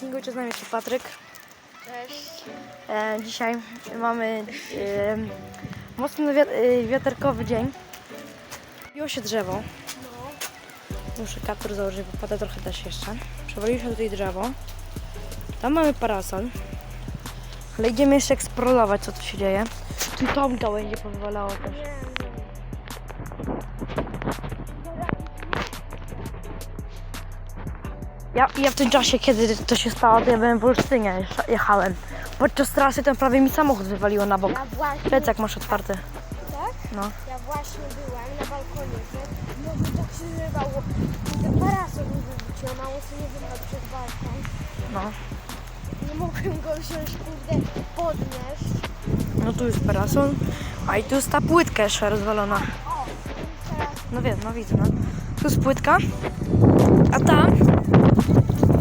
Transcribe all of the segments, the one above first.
Kingu, czy z nami jest Patryk. Cześć. E, dzisiaj mamy e, mocno wiat- e, wiaterkowy dzień. Biło się drzewo. No. Muszę kaptur założyć, bo pada trochę deszcz jeszcze. Przewaliliśmy tutaj drzewo. Tam mamy parasol. Ale idziemy jeszcze eksplorować, co tu się dzieje. Tu tą gałęzie powywalało też. Ja, ja w tym czasie, kiedy to się stało, to ja byłem w Olsztynie, jecha- jechałem. Podczas trasy ten prawie mi samochód wywaliło na bok. Ja właśnie, Plecak masz otwarty. tak? No. Ja właśnie byłem na balkonie, że no to tak się zrywało. Parasol mi wyrzucił, mało sobie wyrwał przez balkon. No. Nie mogłem go wziąć, kurde, podnieść. No tu jest parasol. A i tu jest ta płytka jeszcze rozwalona. No wiem, no widzę, no. Tu jest płytka. A tam,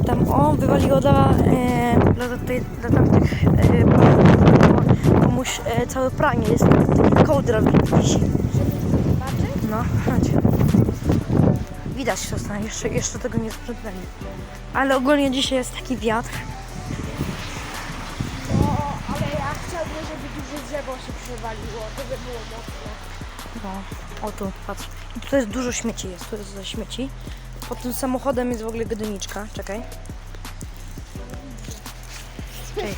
tam o, wywaliło dla, e, dla, tej, dla tamtych e, bo komuś e, całe pranie jest, taki kołdra wisi. No, chodź. Widać to, stanie, jeszcze, jeszcze tego nie sprzątnęli. Ale ogólnie dzisiaj jest taki wiatr. No, ale ja chciałbym, żeby duże drzewo się przewaliło, to by było mocne. No, o tu, patrz. I tutaj jest dużo śmieci, jest, tu jest za śmieci. Pod tym samochodem jest w ogóle gdyniczka, czekaj. Czekaj,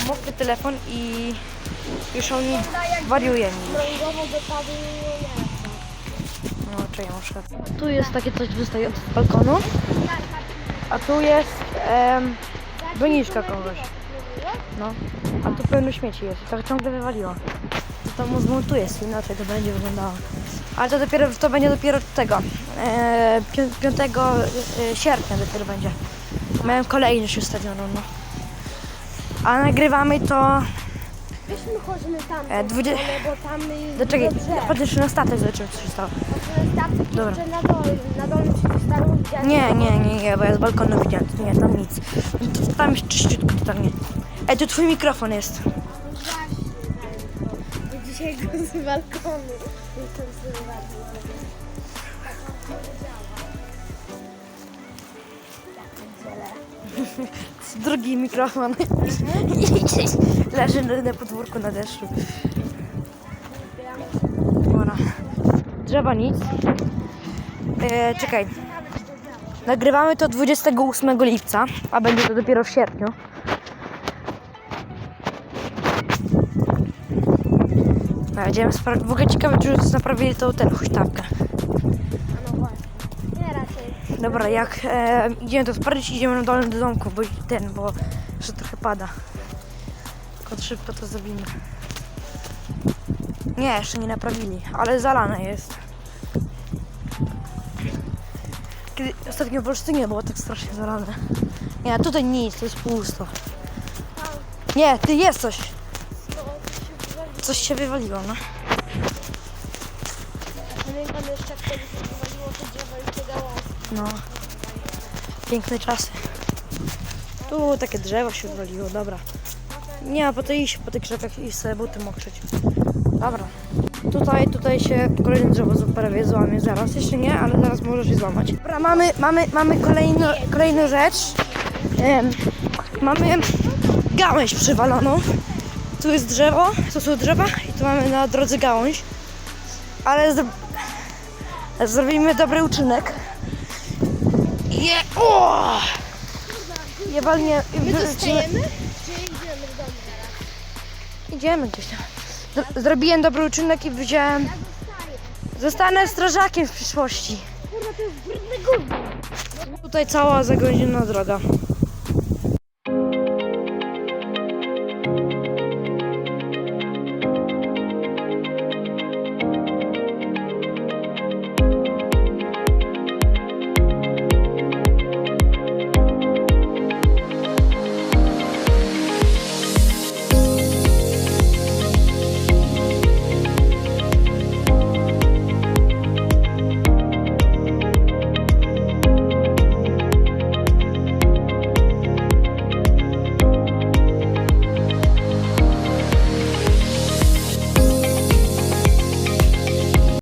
pomokły telefon i już on mi wariuje mi. No, czekaj, przykład. Tu jest takie coś wystające z balkonu, a tu jest em, doniczka kogoś. No, a tu pełno śmieci jest tak ciągle wywaliło. To mu zmontuję, inaczej to będzie wyglądało. Ale to dopiero, to będzie dopiero tego, e, 5 e, sierpnia dopiero będzie. Miałem kolejny już stadionu, no. A nagrywamy to, Weźmy chodźmy tam, E, e, dwudzie- bo tam do czekaj, patrz na statek zobaczymy co się stało. Dobra. na dole, na dole się widziałem. Nie, nie, nie, nie, bo ja z balkonu widziałem, nie, tam nic. Tam jest czyściutko totalnie. Ej, tu twój mikrofon jest. Dzisiaj go z balkonu jestem zrywadny. Drugi mikrofon. Leży na, na podwórku na deszczu. Dobra. Drzewa nic. E, czekaj. Nagrywamy to 28 lipca, a będzie to dopiero w sierpniu. No, Będziemy spra- w ogóle ciekawe, czy naprawili tą tę huśtawkę. No właśnie. Nie raczej. Dobra, jak e, idziemy to sprawdzić, idziemy na dole do domku, bo ten, bo jeszcze trochę pada. Tylko szybko to zrobimy. Nie, jeszcze nie naprawili, ale zalane jest. Kiedy ostatnio w Olsztynie było tak strasznie zalane. Nie, tutaj nic, to jest pusto. Nie, ty jest coś. No, to się wywaliło. Coś się wywaliło, no. Pamiętam jeszcze jak wtedy się wywaliło drzewo i. No. Piękne czasy. Tu takie drzewo się odwaliło, dobra. Nie po to iść, po tych krzakach i sobie buty mokrzyć. Dobra. Tutaj, tutaj się kolejne drzewo prawie złamie zaraz. Jeszcze nie, ale zaraz może się złamać. Dobra, mamy, mamy, mamy kolejno, kolejną rzecz. Em, mamy gałęź przywaloną. Tu jest drzewo, tu są drzewa i tu mamy na drodze gałąź. Ale zrobimy dobry uczynek. Je... O! Jewalnie... My dostajemy? Czy idziemy do domu Idziemy gdzieś tam. Zrobiłem dobry uczynek i wziąłem... Zostanę strażakiem w przyszłości. To. No tutaj cała zagrożona droga.